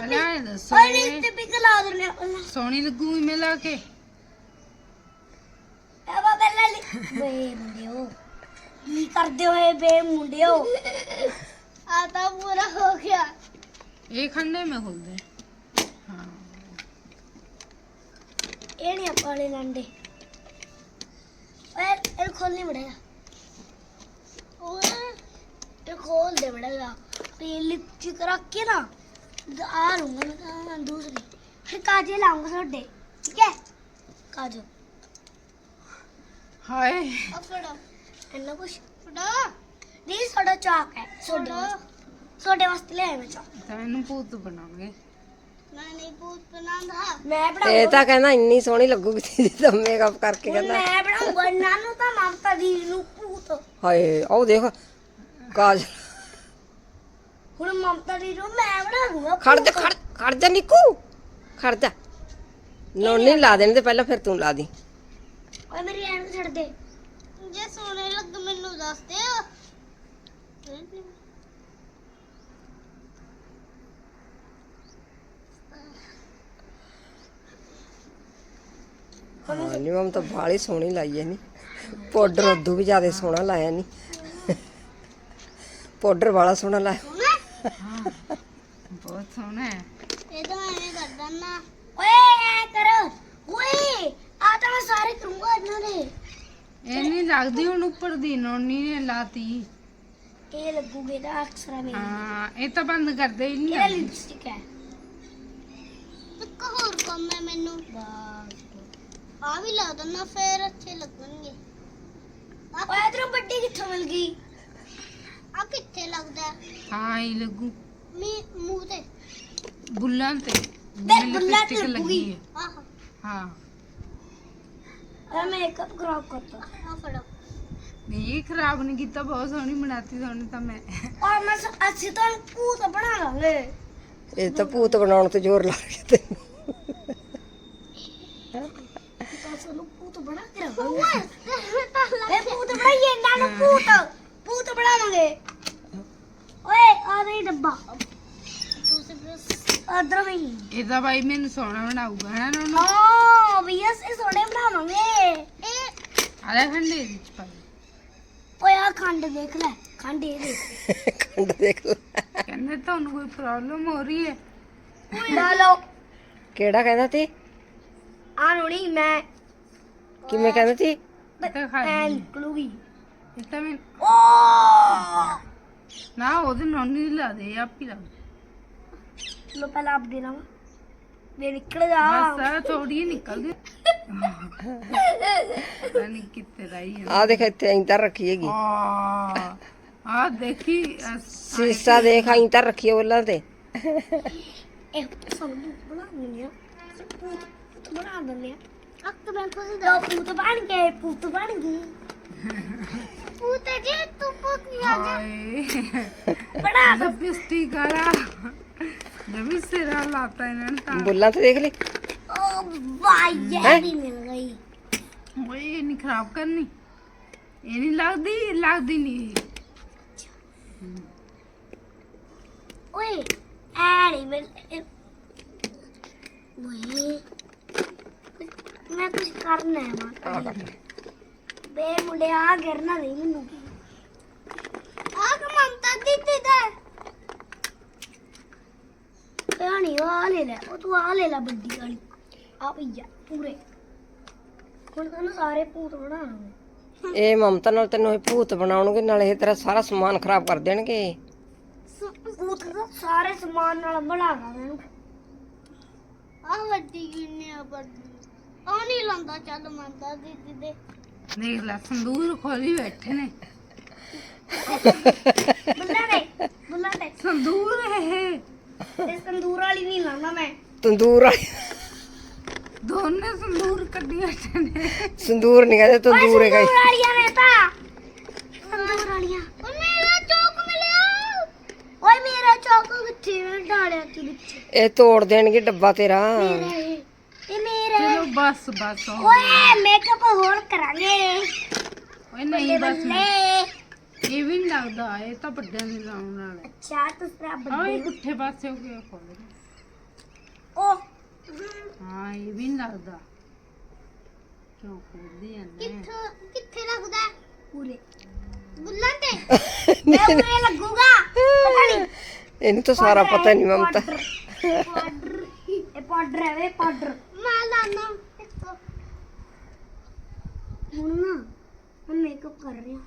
ਇਹ ਦੱਸੋ ਓਏ ਇਹ ਲਿਪਸਟਿਕ ਲਾ ਦਿੰਦੇ ਆ ਸੋਹਣੀ ਲੱਗੂ ਇਵੇਂ ਲਾ ਕੇ। ਪਹਿਲਾਂ ਵੇ ਮੁੰਡਿਓ ਕੀ ਕਰਦੇ ਹੋਏ ਬੇ ਮੁੰਡਿਓ? ਆ ਤਾਂ ਪੂਰਾ ਹੋ ਗਿਆ। ਇਹ ਖੰਡੇ ਮੈਂ ਖੋਲਦੇ। ਹਾਂ। ਇਹ ਨਹੀਂ ਆਪਾਂ ਵਾਲੇ ਲੰਡੇ। ਓਏ ਇਹ ਖੋਲ ਨਹੀਂ ਬੜੇਗਾ ਓਏ ਇਹ ਖੋਲ ਦੇ ਤੇ ਰੱਖ ਕੇ ਨਾ ਆ ਲੂੰਗਾ ਮੈਂ ਤਾਂ ਦੂਸਰੀ। ਫਿਰ ਕਾਜੇ ਲਾਉਂਗਾ ਤੁਹਾਡੇ ਠੀਕ ਹੈ? ਕਾਜੋ। ਹਾਏ। ਆ ਫੜੋ। ਇੰਨਾ ਕੁਛ? ਫੜੋ। ਨਹੀਂ ਸਾਡਾ ਚਾਕ ਹੈ ਤੁਹਾਡੇ ਵਾਸਤੇ। ਤੁਹਾਡੇ ਵਾਸਤੇ ਲਿਆਇਆ ਮੈਂ ਚਾਕ। ਤਾਂ ਇਹਨੂੰ ਭੂਤ ਬਣਾਵਾਂਗੇ ਮੈਂ ਨਹੀਂ ਭੂਤ ਬਣਾਉਂਦਾ। ਮੈਂ ਬਣਾਉਂਗਾ ਇਹ ਤਾਂ ਕਹਿੰਦਾ ਇੰਨੀ ਸੋਹਣੀ ਲੱਗੂਗੀ ਜਿੱਦਾਂ ਮੇਕਅਪ ਕਰਕੇ ਹੁਣ ਕਹਿੰਦਾ। ਮੈਂ ਬਣਾਉਂਗਾ ਇਹਨਾਂ ਨੂੰ ਤਾਂ ਮਮਤਾ ਦੀ ਨੂੰ ਭੂਤ। ਹਾਏ ਆਹ ਦੇਖ। ਕਾਜ। ਹੁਣ ਮਮਤਾ ਦੀ ਨੂੰ ਮੈਂ ਬਣਾ ਦੂੰਗਾ ਖੜ ਜਾ ਖੜ ਖੜ ਜਾ ਨਿੱਕੂ। ਖੜ ਜਾ। ਨੋਨੀ ਲਾ ਦੇਣ ਤੇ ਪਹਿਲਾਂ ਫਿਰ ਤੂੰ ਲਾ ਦੀ। ਓਏ ਮੇਰੀ ਐਨ ਛੱਡ ਦੇ। ਜੇ ਸੋਹਣੇ ਲੱਗ ਮੈਨੂੰ ਦੱਸ ਦੇ ਹਾਂ ਨਹੀਂ ਮਮ ਤਾਂ ਬਾਲੀ ਸੋਹਣੀ ਲਾਈ ਐ ਨਹੀਂ ਪਾਊਡਰ ਉਦੋਂ ਵੀ ਜ਼ਿਆਦਾ ਸੋਹਣਾ ਲਾਇਆ ਨਹੀਂ ਪਾਊਡਰ ਵਾਲਾ ਸੋਹਣਾ ਲਾਇਆ। ਬਹੁਤ ਸੋਹਣਾ ਹੈ। ਇਹ ਤਾਂ ਐਵੇਂ ਕਰ ਦੰਨਾ ਓਏ ਐ ਕਰ। ਓਏ ਆ ਤਾਂ ਮੈਂ ਸਾਰੇ ਕਰੂੰਗਾ ਇਹਨਾਂ ਦੇ। ਇਹ ਨਹੀਂ ਲੱਗਦੀ ਹੁਣ ਉੱਪਰ ਦੀ ਨੋਨੀ ਨੇ ਲਾਤੀ। ਇਹ ਲੱਗੂਗੇ ਤਾਂ ਅਕਸਰਾ ਮੇਰੀ। ਹਾਂ ਇਹ ਤਾਂ ਬੰਦ ਕਰਦੇ ਹੀ ਨਹੀਂ ਇਹ ਲਿਪਸਟਿਕ ਹੈ। ਇੱਕ ਹੋਰ ਕੰਮ ਹੈ ਮੈਨੂੰ। ਆ ਵੀ ਲਾ ਦੰਨਾ ਫੇਰ ਅੱਛੇ ਲੱਗਣਗੇ। ਓਏ ਇਧਰੋਂ ਵੱਡੀ ਕਿੱਥੋਂ ਮਿਲ ਗਈ? ਆ ਕਿੱਥੇ ਲੱਗਦਾ? ਹੈ? ਹਾਂ ਇਹ ਲੱਗੂ। ਮੀ ਮੂੰਹ ਤੇ। ਬੁੱਲਾਂ ਤੇ। ਬੁੱਲਾਂ ਤੇ ਲਿਪਸਟਿਕ ਲੱਗੀ ਲੱਗੂਗੀ। ਹੈ ਆਹ। ਹਾਂ। ਆ ਮੇਕਅਪ ਖਰਾਬ ਕਰਤਾ। ਆ ਫੜੋ। ਨਹੀਂ ਖਰਾਬ ਨਹੀਂ ਕੀਤਾ ਬਹੁਤ ਸੋਹਣੀ ਬਣਾਤੀ ਸੋਹਣੀ ਤਾਂ ਮੈਂ। ਔਰ ਮੈਂ ਸ- ਅਸੀਂ ਤਾਂ ਭੂਤ ਬਣਾ ਲਾਂਗੇ। ਇਹ ਤਾਂ ਭੂਤ ਬਣਾਉਣ ਤੇ ਜ਼ੋਰ ਲਾ ਤਾਂ ਸਾਨੂੰ ਭੂਤ ਬਣਾ ਕੇ ਰਖਾਂਗੇ ਇਹ ਭੂਤ ਬਣਾਈਏ ਇਹਨਾਂ ਨੂੰ ਭੂਤ ਭੂਤ ਬਣਾਵਾਂਗੇ ਓਏ ਆ ਦੇ ਡੱਬਾ ਤੁਸੀਂ ਵੀ ਇਹਦਾ ਬਾਈ ਮੈਨੂੰ ਸੋਹਣਾ ਬਣਾਊਗਾ ਹੈ ਨਾ ਉਹਨੂੰ ਹਾਂ ਵੀ ਅਸੀਂ ਸੋਹਣੇ ਬਣਾਵਾਂਗੇ। ਇਹ ਆਲੇ ਖੰਡੇ ਵਿੱਚ ਪਾਈ ਓਏ ਆ ਖੰਡ ਦੇਖ ਲੈ ਖੰਡ ਇਹ ਦੇਖ। ਖੰਡ ਦੇਖ ਲੈ। ਕਹਿੰਦੇ ਤੁਹਾਨੂੰ ਕੋਈ ਪ੍ਰੋਬਲਮ ਹੋ ਰਹੀ ਹੈ? ਲਾ ਲਓ। ਕਿਹੜਾ ਕਹਿੰਦਾ ਤੀ ਆ ਨੋਣੀ ਮੈਂ ਕਿਵੇਂ ਕਹਿੰਦਾ ਤੀ ਲਈ। ਨਿਕਲੂਗੀ। ਇਹ ਤਾਂ ਮੈਂ ਓ! ਨਾ ਉਹਦੇ ਨੋਨੀ ਦੀ ਲਾ ਦੇ ਆਪ ਹੀ ਲਾ ਦੇ। ਚਲੋ ਪਹਿਲਾਂ ਆਪ ਦੇ ਲਾਵਾਂ। ਵੇ ਨਿਕਲ ਜਾ ਬਸ ਥੋੜੀ ਨਿਕਲ ਗਈ। ਪਤਾ ਨਹੀਂ ਕਿੱਥੇ ਰਹੀ ਹੈ। ਆ ਦੇਖ ਇੱਥੇ ਐਂ ਤਾਂ ਰੱਖੀ ਹੈਗੀ। ਆ ਆ ਦੇਖੀ ਅਹ, ਸੀਸਾ ਦੇਖ ਐਂ ਤਾਂ ਰੱਖੀ ਉਹਨਾਂ ਤੇ। ਇਹ ਸਾਨੂੰ ਭੂਤ ਬਣਾ ਦਿੰਦੇ ਆ। ਭੂਤ ਭੂਤ ਬਣਾ ਦਿੰਦੇ ਆ। ਅੱਕ ਮੈਂ ਖੁਦ ਦਾ ਭੂਤ ਬਣ ਗਏ ਭੂਤ ਬਣ ਗਈ। ਭੂਤ ਜੀ ਤੂੰ ਭੂਤ ਨਹੀਂ ਆ ਜਾ ਹਾਏ। ਬਣਾ। ਜਮੀ ਸਿਰਾ ਲਾਤਾ ਇਹਨਾਂ ਨੇ ਤਾਂ। ਬੁੱਲਾਂ ਤੇ ਦੇਖ ਲਈ। ਓ ਵਾਈ ਇਹ ਵੀ ਮਿਲ ਗਈ। ਓਏ ਇਹ ਨਹੀਂ ਖਰਾਬ ਕਰਨੀ। ਇਹ ਨਹੀਂ ਲੱਗਦੀ ਲੱਗਦੀ ਨਹੀਂ। ਓਏ ਐ ਨਹੀਂ ਮਿਲ ਇਹ- ਓਏ ਮੈਂ ਕੁਝ ਕਰਨਾ ਹੈ ਮਾਂ ਬੇ ਮੁੰਡੇ ਆ ਗਿਰਨਾ ਨਹੀਂ ਮੈਨੂੰ ਆ ਕਮੰਤਾ ਦਿੱਤੀ ਦਾ ਇਹ ਨਹੀਂ ਉਹ ਆ ਲੈ ਲੈ ਉਹ ਤੂੰ ਆ ਲੈ ਲੈ ਵੱਡੀ ਵਾਲੀ। ਆ ਭਈਆ ਪੂਰੇ। ਹੁਣ ਤੁਹਾਨੂੰ ਸਾਰੇ ਭੂਤ ਬਣਾ ਲਵਾਂਗੇ ਇਹ ਮਮਤਾ ਨਾਲ ਤੈਨੂੰ ਇਹ ਭੂਤ ਬਣਾਉਣਗੇ ਨਾਲੇ ਇਹ ਤੇਰਾ ਸਾਰਾ ਸਮਾਨ ਖਰਾਬ ਕਰ ਦੇਣਗੇ। ਭੂਤ ਦਾ ਸਾਰੇ ਸਮਾਨ ਨਾਲ ਬਣਾ ਦਾਂਗੇ ਇਹਨੂੰ ਆ ਵੱਡੀ ਕਿੰਨੇ ਆ ਵੱਡੀ ਆ ਨਹੀਂ ਲੰਦਾ ਚੱਲ ਮੰਦਾ ਦੀਦੀ ਦੇ। ਦੇਖ ਲੈ ਸੰਦੂਰ ਖੋਲੀ ਬੈਠੇ ਨੇ। ਬੁੱਲਾ ਦੇ ਬੁੱਲਾ ਦੇ। ਸੰਦੂਰ ਇਹ। ਤੇ ਸੰਦੂਰ ਵਾਲੀ ਨਹੀਂ ਲਾਣਾ ਮੈਂ। ਤੰਦੂਰ ਵਾਲੀ। ਦੋਨੇ ਸੰਦੂਰ ਕੱਢੀ ਬੈਠੇ ਨੇ। ਸੰਦੂਰ ਨਹੀਂ ਕਹਿੰਦੇ ਤੰਦੂਰ ਹੈਗਾ ਸੰਦੂਰ ਵਾਲੀਆਂ ਨੇ ਤਾਂ। ਸੰਦੂਰ ਵਾਲੀਆਂ। ਓ ਮੇਰਾ ਚੌਕ ਮਿਲਿਆ। ਓਏ ਮੇਰਾ ਚੌਕ ਕਿੱਥੇ ਹੈ ਡਾਲਿਆ ਤੇ ਵਿੱਚ ਇਹ ਤੋੜ ਦੇਣਗੇ ਡੱਬਾ ਤੇਰਾ। ਮੇਰਾ ਇਹ। ਇਹ ਮੇਰਾ ਚਲੋ ਬਸ ਬਸ। ਓਏ ਮੇਕਅਪ ਹੋਰ ਕਰਾਂਗੇ। ਓਏ ਨਹੀਂ ਬਸ ਇਹ ਵੀ ਨਹੀਂ ਲੱਗਦਾ ਇਹ ਤਾਂ ਵੱਡਿਆਂ ਦੇ ਲਾਉਣ ਨਾਲ ਅੱਛਾ ਤੁਸੀਂ ਆ ਬੱਲੇ ਇਹ ਪੁੱਠੇ ਪਾਸੇ ਹੋ ਗਿਆ ਖੋਲ ਉਹ ਹਾਂ। ਇਹ ਵੀ ਨਹੀਂ ਲੱਗਦਾ। ਕਿਉਂ ਖੋਲਦੀ ਆ ਨਾ? ਕਿੱਥੋਂ ਕਿੱਥੇ ਲੱਗਦਾ? ਹੈ? ਪੂਰੇ। ਬੁੱਲਾਂ ਤੇ? ਮੈਂ ਪੂਰੇ ਲੱਗੂਗਾ। ਪਤਾ ਨਹੀਂ ਇਹਨੂੰ ਤਾਂ ਸਾਰਾ ਪਤਾ ਨਹੀਂ ਮਮਤਾ ਪਾਊਡਰ। ਇਹ ਪਾਊਡਰ ਹੈ ਵੇ ਪਾਊਡਰ। ਮੈਂ ਲਾਣਾ ਹੁਣ ਨਾ ਮੈਂ ਮੇਕਅਪ ਕਰ ਰਹੀ। ਹਾਂ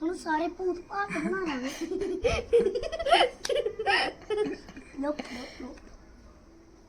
ਸਾਨੂੰ ਸਾਰੇ ਭੂਤ ਭਾਤ ਬਣਾ ਲਾਂਗੇ। ਲੋ ਲੋ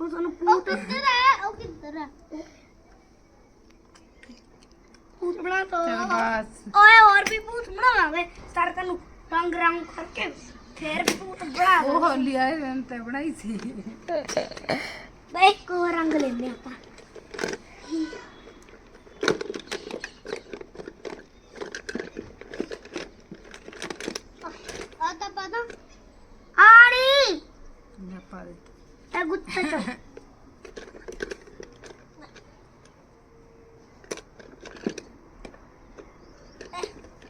ਹੁਣ ਸਾਨੂੰ ਭੂਤ ਕਿੱਧਰ ਹੈ? ਉਹ ਕਿੱਧਰ ਹੈ? ਭੂਤ ਬਣਾ ਤਾ। ਓਏ ਹੋਰ ਵੀ ਭੂਤ ਬਣਾਵਾਂਗੇ ਸੜਕਾਂ ਨੂੰ ਰੰਗ ਰੰਗ ਕਰਕੇ ਫੇਰ ਭੂਤ ਬਣਾ ਉਹ ਹੋਲੀ ਆਏ ਤੇ ਬਣਾਈ ਸੀ। ਬਈ ਕੋ ਰੰਗ ਲੈਂਦੇ ਆਪਾਂ ਆ ਤਾਂ ਪਤਾ ਆੜੀ ਲੈ ਪਾ ਦੇ ਇਹ ਗੁੱਤੇ ਚ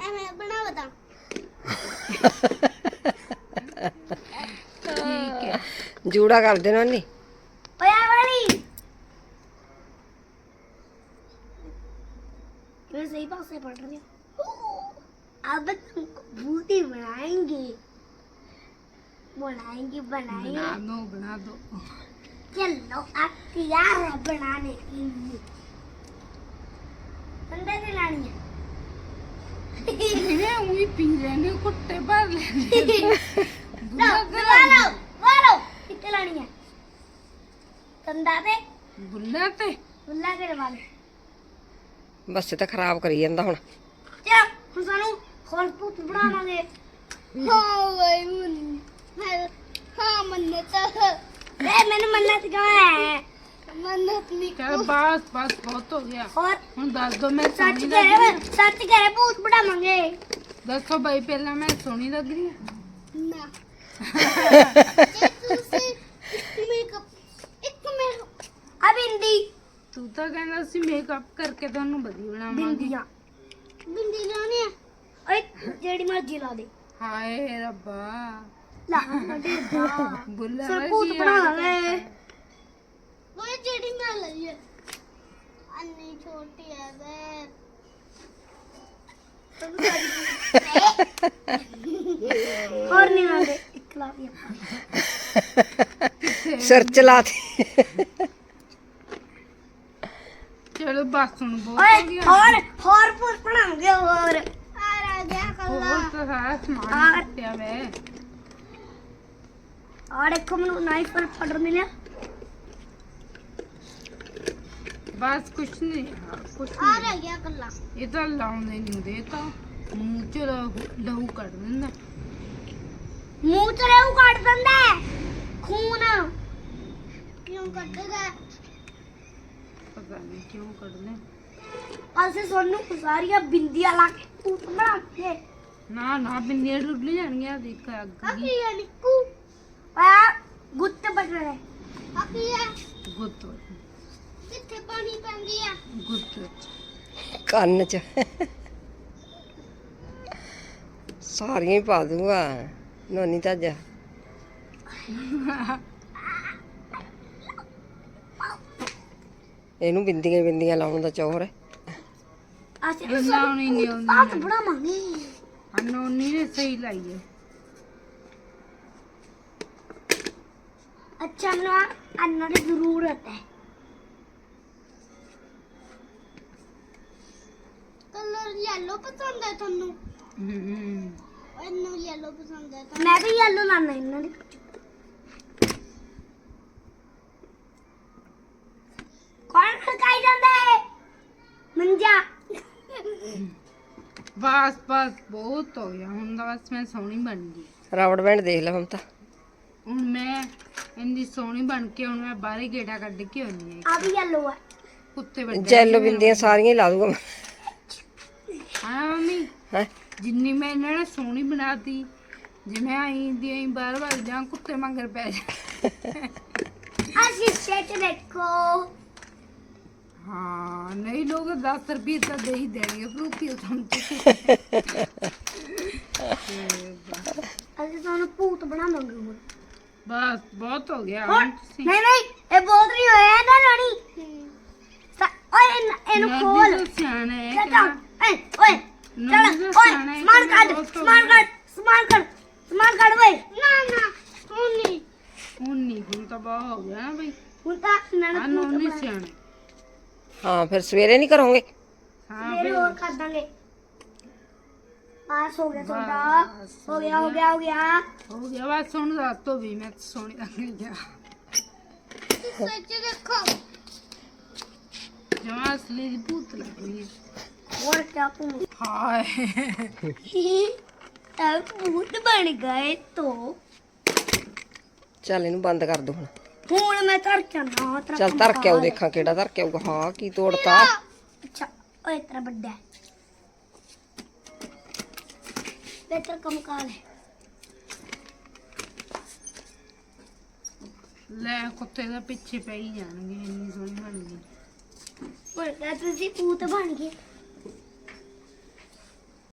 ਐਵੇਂ ਬਣਾ ਬਤਾ ਠੀਕ ਹੈ। ਜੂੜਾ ਕਰ ਦੇਣਾ ਨਹੀਂ बनाएंगे बनाएंगे ਬਣਾ ਦੋ ਬਣਾ ਦੋ चलो आप तैयार है बनाने के लिए अंदर से लानी है ਇਹਨੇ ਉਹੀ ਪੀ ਲੈਣੇ ਕੁੱਟੇ ਭਰ ਲੈਣੇ लो दबा लो दबा लो कितने लानी है कंधा पे ਬੁੱਲਾ ਤੇ बुल्ला के दबा लो ਬਸ ਇਹ ਤਾਂ ਖਰਾਬ ਕਰੀ ਜਾਂਦਾ ਹੁਣ ਚਲੋ ਹੁਣ ਸਾਨੂੰ ਹੋਰ ਪੁੱਤ ਬਣਾਵਾਂਗੇ ਹਾਂ ਬਈ ਮੈਂ ਹਾਂ ਮੰਨਤ। ਏ ਮੈਨੂੰ ਮੰਨਤ ਕਹਾਂ ਹੈ? ਮੰਨਤ ਨਹੀਂ ਚਲ ਬਸ ਬਸ ਬਹੁਤ ਹੋ ਗਿਆ। ਹੋਰ? ਹੁਣ ਦੱਸ ਦੋ ਮੈਂ ਸੱਚ ਸੋਹਣੀ ਕਹਿ ਲੱਗ ਰਹੀ ਰਹੇ ਸੱਚ ਕਹਿ ਰਹੇ ਭੂਤ ਬਣਾਵਾਂਗੇ। ਦੱਸੋ ਬਾਈ ਪਹਿਲਾਂ ਮੈਂ ਸੋਹਣੀ ਲੱਗ ਰਹੀ ਹਾਂ? ਨਾ। ਜੇ ਤੁਸੀਂ ਇੱਕ ਮੇਕਅਪ ਇੱਕ ਮੇਕਅਪ ਆ ਬਿੰਦੀ। ਤੂੰ ਤਾਂ ਕਹਿੰਦਾ ਸੀ ਮੇਕਅਪ ਕਰਕੇ ਤੁਹਾਨੂੰ ਵਧੀਆ ਬਣਾਵਾਂਗੀ। ਬਿੰਦੀਆਂ। ਬਿੰਦੀ ਲਾਉਣੀ ਹੈ ਓਏ ਜਿਹੜੀ ਮਰਜ਼ੀ ਲਾ ਦੇ। ਹਾਏ ਰੱਬਾ। ਲਾ ਬੁੱਲਾ ਸਰ ਭੂਤ ਜਿਹੜੀ ਮੈਂ ਲਈ ਹੈ। ਅੰਨੀ ਛੋਟੀ ਹੈ ਵੇ। ਹੋਰ ਨਹੀਂ ਲਾਦੇ ਇੱਕ ਲਾ ਦਿਆ। ਸਿਰ ਚਲਾ ਤੇ ਚਲੋ ਬਸ ਹੁਣ ਬਹੁਤ ਓਏ ਹੋ ਗਿਆ। ਹੋਰ ਹੋਰ ਭੂਤ ਬਣਾਉਂਗੇ ਹੋਰ। ਆ ਰਾ ਗਿਆ ਹੋਰ ਤਾਂ ਸਾਰਾ ਆ। ਸਮਾਨ ਕੱਟਿਆ ਵੇ। ਆ ਦੇਖੋ ਮੈਨੂੰ ਨਾਈਫ ਪਰ ਪਾਊਡਰ ਮਿਲਿਆ। ਬਸ ਕੁਛ ਨਹੀਂ ਕੁਛ ਆ ਨਹੀਂ। ਰਹਿ ਗਿਆ ਕੱਲਾ ਇਹ ਤਾਂ ਲਾਉਂਦੇ ਨਹੀਂ ਹੁੰਦੇ ਇਹ ਤਾਂ ਮੂੰਹ ਚ ਲਹੂ- ਲਹੂ ਕੱਢ ਦਿੰਦਾ। ਮੂੰਹ ਚ ਰੇਉ ਕੱਢ ਦਿੰਦਾ ਹੈ। ਖੂਨ। ਕਿਉਂ ਕੱਢਦਾ ਹੈ? ਪਤਾ ਨਹੀਂ ਕਿਉਂ ਕੱਢਦੇ। ਅਸੀਂ ਸੋਨੂੰ ਸਾਰੀਆਂ ਬਿੰਦੀਆਂ ਲਾ ਕੇ ਬਣਾ ਕੇ। ਨਾ ਨਾ ਬਿੰਦੀਆਂ ਡੁੱਬ ਜਾਣਗੀਆਂ ਦੇਖ ਅੱਗ ਕੀ ਗਈ ਹੈ ਨਿੱਕੂ? ਆ ਗੁੱਤ ਬਣ ਰਿਹਾ ਆ। ਕੀ ਹੈ ਗੁੱਤ ਕਿੱਥੇ ਪਾਣੀ ਪੈਂਦੀ ਆ? ਗੁੱਤ ਕੰਨ 'ਚ। ਸਾਰੀਆਂ ਹੀ ਪਾ ਦੂੰਗਾ। ਨੋਨੀ ਤਾਂ ਜਾ ਇਹਨੂੰ ਬਿੰਦੀਆਂ ਹੀ ਬਿੰਦੀਆਂ ਲਾਉਣ ਦਾ ਚੌਰ ਹੈ। ਅਸੀਂ ਲਾਉਣੀ ਨਹੀਂ ਆਉਂਦੀ। ਪਾਤ ਬਣਾਵਾਂਗੇ ਅਨੋਨੀ ਨੇ ਸਹੀ ਲਾਈ ਹੈ। ਅੱਛਾ ਨਾ ਅੰਨਾ ਦੀ ਜ਼ਰੂਰਤ ਹੈ। ਕਲਰ ਯੈਲੋ ਪਸੰਦ ਹੈ ਤੁਹਾਨੂੰ? ਇਹਨੂੰ ਯੈਲੋ ਪਸੰਦ ਹੈ ਮੈਂ ਵੀ ਯੈਲੋ ਲਾਣਾ ਇਹਨਾਂ ਦੀ। ਕੌਣ ਖੜਕਾਈ ਜਾਂਦਾ ਹੈ? ਮੰਜਾ। ਬਸ ਬਸ ਬਹੁਤ ਹੋ ਗਿਆ। ਹੁਣ ਤਾਂ ਬਸ ਮੈਂ ਸੋਹਣੀ ਬਣ ਗਈ। ਰਾਵੜ ਬੈਂਡ ਦੇਖ ਲੈ ਮਮਤਾ ਹੁਣ ਮੈਂ ਇੰਨੀ ਸੋਹਣੀ ਬਣ ਕੇ ਹੁਣ ਮੈਂ ਬਾਹਰੇ ਗੇੜਾ ਕੱਢ ਕੇ ਆਉਣੀ ਹੈ ਆ ਵੀ ਯੈਲੋ ਹੈ ਕੁੱਤੇ ਵੱਡੇ ਜੈਲੋ ਬਿੰਦੀਆਂ ਸਾਰੀਆਂ ਹੀ ਲਾ ਦੂੰਗਾ ਹਾਂ ਮੰਮੀ ਹੈ? ਜਿੰਨੀ ਮੈਂ ਇਹਨਾਂ ਨੇ ਸੋਹਣੀ ਬਣਾਤੀ ਜਿਵੇਂ ਆਈ ਦੀ ਆਈ ਬਾਰ ਬਾਰ ਜਾਂ ਕੁੱਤੇ ਮੰਗਰ ਪੈ ਜਾ। ਆ ਸ਼ੀਸ਼ੇ 'ਚ ਦੇਖੋ ਹਾਂ ਨਹੀਂ ਲੋਕ 10 ਰੁਪਏ ਤਾਂ ਦੇ ਹੀ ਦੇਣਗੇ ਫਰੂਕੀ ਤੁਹਾਨੂੰ ਅਸੀਂ ਤੁਹਾਨੂੰ ਭੂਤ ਬਣਾਵਾਂਗੇ ਹੁਣ। बस बहुत हो गया। हाँ, तो नहीं नहीं ये बोल रही हो है ना रानी। ओए इनु खोल। ओए ओए चल ओए smart card smart card smart card smart card ओए। ना ना उन्नी उन्नी हुन तो बहुत हो गया ना भाई। हुन तो ना उन्नी सियाने। हाँ फिर सवेरे नहीं करोगे? हाँ फिर और खा ਚੱਲ ਇਹਨੂੰ ਬੰਦ ਕਰ ਦੋ ਹੁਣ। ਹੁਣ ਮੈਂ ਧਰ ਚਾਨਾ ਚੱਲ ਧਰ ਕੇ ਆਉ ਦੇਖਾਂ ਕਿਹੜਾ ਧਰ ਕੇ ਆਊਗਾ। ਹਾਂ ਕੀ ਤੋੜਤਾ? ਅੱਛਾ ਓਏ ਤੇਰਾ ਵੱਡਾ। ਤੇਰਾ ਕੰਮ ਕਾਰ ਹੈ। ਲੈ ਕੁੱਤੇ ਦਾ ਪਿੱਛੇ ਪੈ ਹੀ ਜਾਣਗੇ ਇੰਨੀ ਸੋਹਣੀ ਬਣ ਗਈ। ਤਾਂ ਤੁਸੀਂ ਭੂਤ ਬਣ ਗਏ।